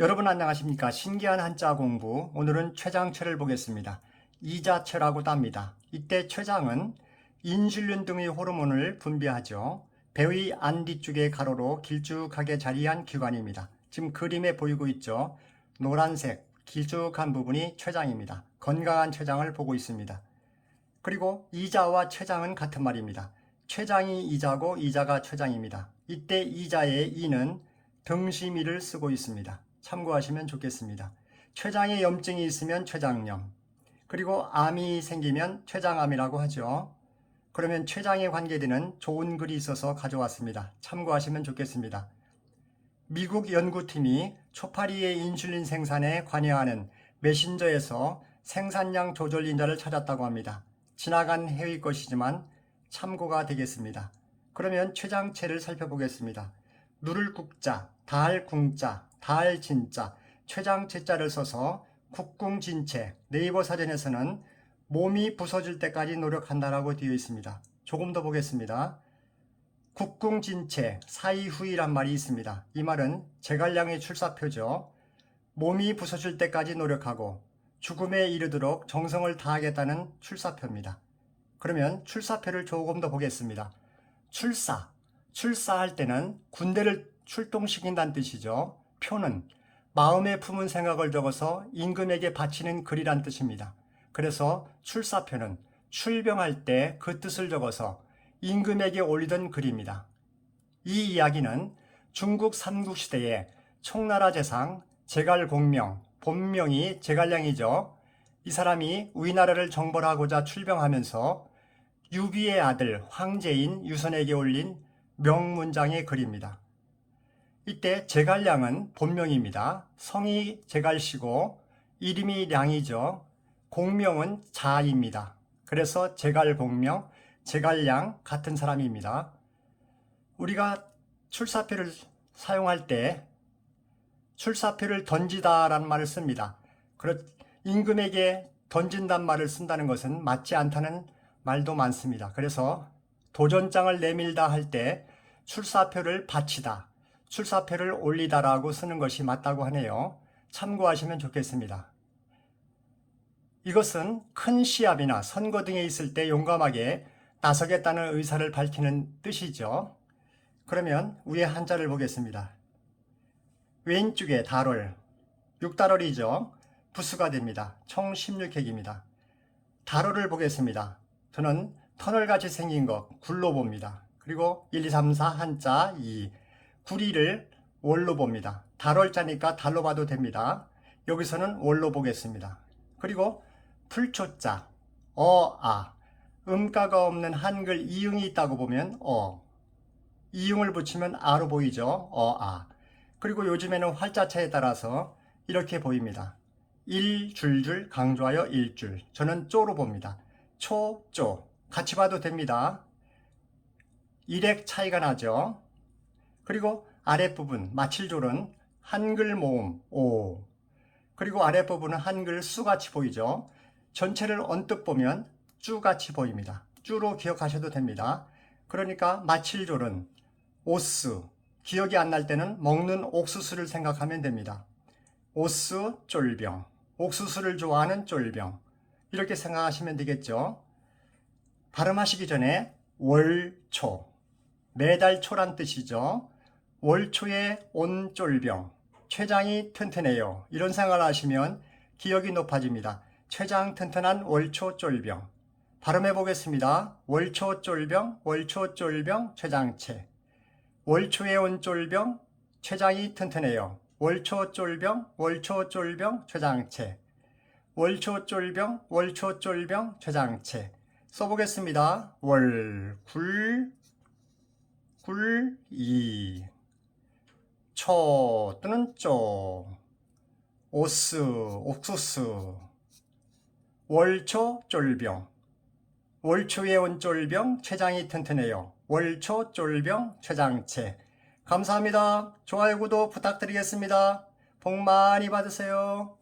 여러분 안녕하십니까? 신기한 한자 공부. 오늘은 췌장체를 보겠습니다. 이자체라고도 합니다. 이때 췌장은 인슐린 등의 호르몬을 분비하죠. 배의 안 뒤쪽에 가로로 길쭉하게 자리한 기관입니다. 지금 그림에 보이고 있죠. 노란색 길쭉한 부분이 췌장입니다. 건강한 췌장을 보고 있습니다. 그리고 이자와 췌장은 같은 말입니다. 췌장이 이자고 이자가 췌장입니다. 이때 이자의 이는 등심이를 쓰고 있습니다. 참고하시면 좋겠습니다. 췌장에 염증이 있으면 췌장염, 그리고 암이 생기면 췌장암이라고 하죠. 그러면 췌장에 관계되는 좋은 글이 있어서 가져왔습니다. 참고하시면 좋겠습니다. 미국 연구팀이 초파리의 인슐린 생산에 관여하는 메신저에서 생산량 조절 인자를 찾았다고 합니다. 지나간 해의 것이지만 참고가 되겠습니다. 그러면 췌장체를 살펴보겠습니다. 누를 국자, 달 궁자, 달 진자, 췌장체자를 써서 국궁진체, 네이버 사전에서는 몸이 부서질 때까지 노력한다라고 되어 있습니다. 조금 더 보겠습니다. 국궁진체, 사이후이란 말이 있습니다. 이 말은 제갈량의 출사표죠. 몸이 부서질 때까지 노력하고 죽음에 이르도록 정성을 다하겠다는 출사표입니다. 그러면 출사표를 조금 더 보겠습니다. 출사, 출사할 때는 군대를 출동시킨다는 뜻이죠. 표는 마음에 품은 생각을 적어서 임금에게 바치는 글이란 뜻입니다. 그래서 출사표는 출병할 때 그 뜻을 적어서 임금에게 올리던 글입니다. 이 이야기는 중국 삼국시대에 총나라 재상 제갈공명, 본명이 제갈량이죠. 이 사람이 우리나라를 정벌하고자 출병하면서 유비의 아들 황제인 유선에게 올린 명문장의 글입니다. 이때 제갈량은 본명입니다. 성이 제갈씨고 이름이 량이죠. 공명은 자입니다. 그래서 제갈공명, 제갈량 같은 사람입니다. 우리가 출사표를 사용할 때 출사표를 던지다라는 말을 씁니다. 그렇 임금에게 던진단 말을 쓴다는 것은 맞지 않다는 말도 많습니다. 그래서 도전장을 내밀다 할 때 출사표를 바치다, 출사표를 올리다라고 쓰는 것이 맞다고 하네요. 참고하시면 좋겠습니다. 이것은 큰 시합이나 선거 등에 있을 때 용감하게 나서겠다는 의사를 밝히는 뜻이죠. 그러면 위에 한자를 보겠습니다. 왼쪽에 달월, 6달월이죠. 부수가 됩니다. 총 16핵입니다. 달월을 보겠습니다. 저는 터널같이 생긴 것 굴로 봅니다. 그리고 1, 2, 3, 4 한자 2 구리를 월로 봅니다. 달월자니까 달로 봐도 됩니다. 여기서는 월로 보겠습니다. 그리고 풀초자 어, 아 음가가 없는 한글 이응이 있다고 보면 어 이응을 붙이면 아로 보이죠. 어, 아 그리고 요즘에는 활자체에 따라서 이렇게 보입니다. 일 줄줄 강조하여 일줄 저는 쪼로 봅니다. 초, 쪼 같이 봐도 됩니다. 일액 차이가 나죠. 그리고 아랫부분 마칠졸은 한글 모음 오 그리고 아랫부분은 한글 수같이 보이죠. 전체를 언뜻 보면 쭈같이 보입니다. 쭈로 기억하셔도 됩니다. 그러니까 마칠졸은 오스 기억이 안 날 때는 먹는 옥수수를 생각하면 됩니다. 오스 쫄병 옥수수를 좋아하는 쫄병 이렇게 생각하시면 되겠죠. 발음하시기 전에 월초 매달 초란 뜻이죠. 월초에 온 쫄병 췌장이 튼튼해요. 이런 생각을 하시면 기억이 높아집니다. 췌장 튼튼한 월초 쫄병 발음해 보겠습니다. 월초 쫄병 월초 쫄병 췌장체 월초에 온 쫄병 췌장이 튼튼해요. 월초 쫄병 월초 쫄병 췌장체 월초 쫄병 월초 쫄병 췌장체 써보겠습니다. 월, 굴, 굴, 이, 초 또는 쪼, 오스, 옥수수, 월초 쫄병, 월초에 온 쫄병, 췌장이 튼튼해요. 월초 쫄병, 췌장체. 감사합니다. 좋아요, 구독 부탁드리겠습니다. 복 많이 받으세요.